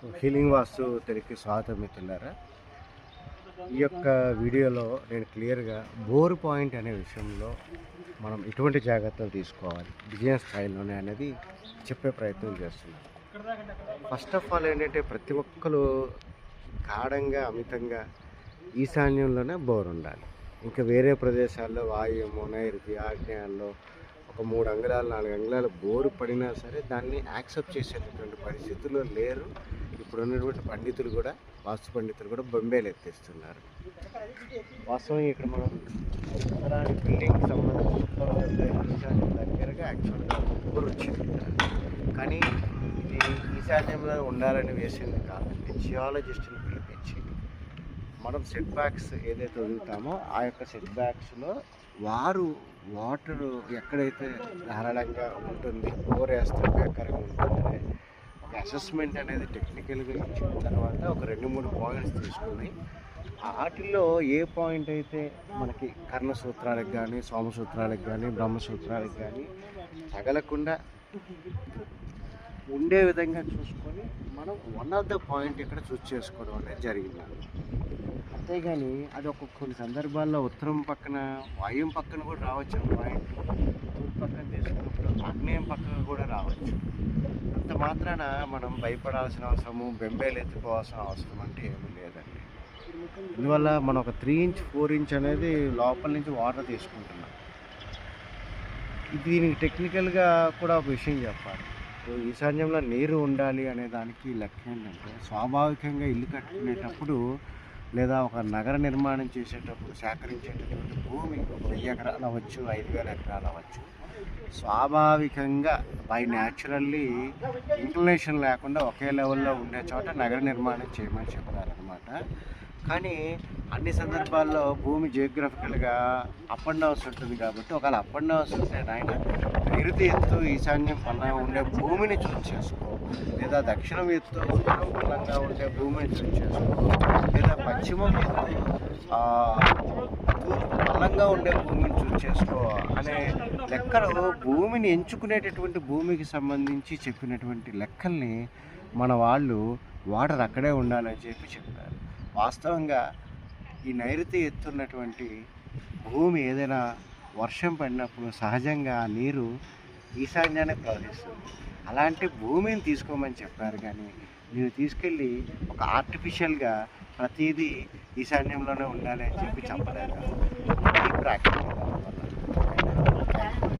So healing వాస్తు తెరికి స్వాగతం మిత్రులారా ఈ యొక్క వీడియోలో నేను క్లియర్గా బోర్ పాయింట్ అనే విషయంలో మనం ఎటువంటి జాగ్రత్తలు తీసుకోవాలి బిజినెస్ స్థాయిలోనే అనేది చెప్పే ప్రయత్నం చేస్తున్నాను. ఫస్ట్ ఆఫ్ ఆల్ ఏంటంటే ప్రతి ఒక్కరు గాఢంగా అమితంగా ఈశాన్యంలోనే బోర్ ఉండాలి. ఇంకా వేరే ప్రదేశాల్లో వాయువు నైరుతి ఆగ్నేయాల్లో ఒక మూడు అంగుళాలు నాలుగు అంగుళాలు బోరు పడినా సరే దాన్ని యాక్సెప్ట్ చేసేటటువంటి పరిస్థితుల్లో లేరు. ఇప్పుడు ఉన్నటువంటి పండితులు కూడా వాస్తు పండితులు కూడా బొంబేలు ఎత్తేస్తున్నారు. వాస్తవం ఇక్కడ మనం బిల్డింగ్ సంబంధించిన దగ్గరగా యాక్చువల్గా బోర్ వచ్చింది. కానీ ఇది ఈశాన్యంలో ఉండాలని వేసింది కాదండి జియాలజిస్ట్ని పిలిపించి మనం సెట్ బ్యాక్స్ ఏదైతే వదులుతామో ఆ యొక్క సెట్ బ్యాక్స్లో వారు వాటర్ ఎక్కడైతే ధారాళంగా ఉంటుంది ఓరేస్తే వేస్తే బేకర్గా ఉంటుంది అసెస్మెంట్ అనేది టెక్నికల్గా ఇచ్చిన తర్వాత ఒక రెండు మూడు పాయింట్స్ తీసుకుని వాటిల్లో ఏ పాయింట్ అయితే మనకి కర్ణసూత్రాలకు కానీ సోమసూత్రాలకు కానీ బ్రహ్మసూత్రాలకు కానీ తగలకుండా ఉండే విధంగా చూసుకొని మనం వన్ ఆఫ్ ద పాయింట్ ఇక్కడ చూస్ చేసుకోవడం అనేది జరిగింది. అంతేగాని అది ఒక కొన్ని సందర్భాల్లో ఉత్తరం పక్కన వాయుం పక్కన కూడా రావచ్చు. పాయింట్ తూర్పు పక్కన తీసుకున్నప్పుడు ఆగ్నేయం పక్కన కూడా రావచ్చు. మాత్రాన మనం భయపడాల్సిన అవసరము బెంబేలు ఎత్తుకోవాల్సిన అవసరం అంటే ఏమీ లేదండి. అందువల్ల మనం ఒక త్రీ ఇంచ్ ఫోర్ ఇంచ్ అనేది లోపల నుంచి వాటర్ తీసుకుంటున్నాం. దీనికి టెక్నికల్గా కూడా ఒక విషయం చెప్పాలి. ఈశాన్యంలో నీరు ఉండాలి అనే దానికి లెక్క ఏంటంటే స్వాభావికంగా ఇల్లు కట్టుకునేటప్పుడు లేదా ఒక నగర నిర్మాణం చేసేటప్పుడు సేకరించేటటువంటి భూమి ఒక వెయ్యి ఎకరాలు అవ్వచ్చు ఐదు వేల ఎకరాలు అవ్వచ్చు. స్వాభావికంగా బై న్యాచురల్లీ ఇంక్లినేషన్ లేకుండా ఒకే లెవెల్లో ఉండే చోట నగర నిర్మాణం చేయమని చెప్తారనమాట కానీ అన్ని సందర్భాల్లో భూమి జియోగ్రఫికల్గా అప్ అండ్ డౌన్స్ ఉంటుంది కాబట్టి ఒకవేళ అప్ అండ్ డౌన్స్ ఉంటే నాయన నైరుతి ఎత్తు ఈశాన్యం పల్లంగా ఉండే భూమిని చూస్ చేసుకో. లేదా దక్షిణం ఎత్తు ఉత్తరం పల్లంగా ఉండే భూమిని చూస్ చేసుకో. మ్యాక్సిమం బలంగా తూర్పు ఉండే భూమిని చూస్ చేసుకో అనే లెక్కలు భూమిని ఎంచుకునేటటువంటి భూమికి సంబంధించి చెప్పినటువంటి లెక్కల్ని మన వాళ్ళు వాటర్ అక్కడే ఉండాలని చెప్పి చెప్తారు వాస్తవంగా ఈ నైరుతి ఎత్తున్నటువంటి భూమి ఏదైనా వర్షం పడినప్పుడు సహజంగా ఆ నీరు ఈశాన్యానికి ప్రవహిస్తుంది. అలాంటి భూమిని తీసుకోమని చెప్పారు కానీ మీరు తీసుకెళ్ళి ఒక ఆర్టిఫిషియల్గా ప్రతిదీ ఈశాన్యంలోనే ఉండాలి అని చెప్పి చెప్పలేదు? ఈ ప్రాక్టీస్.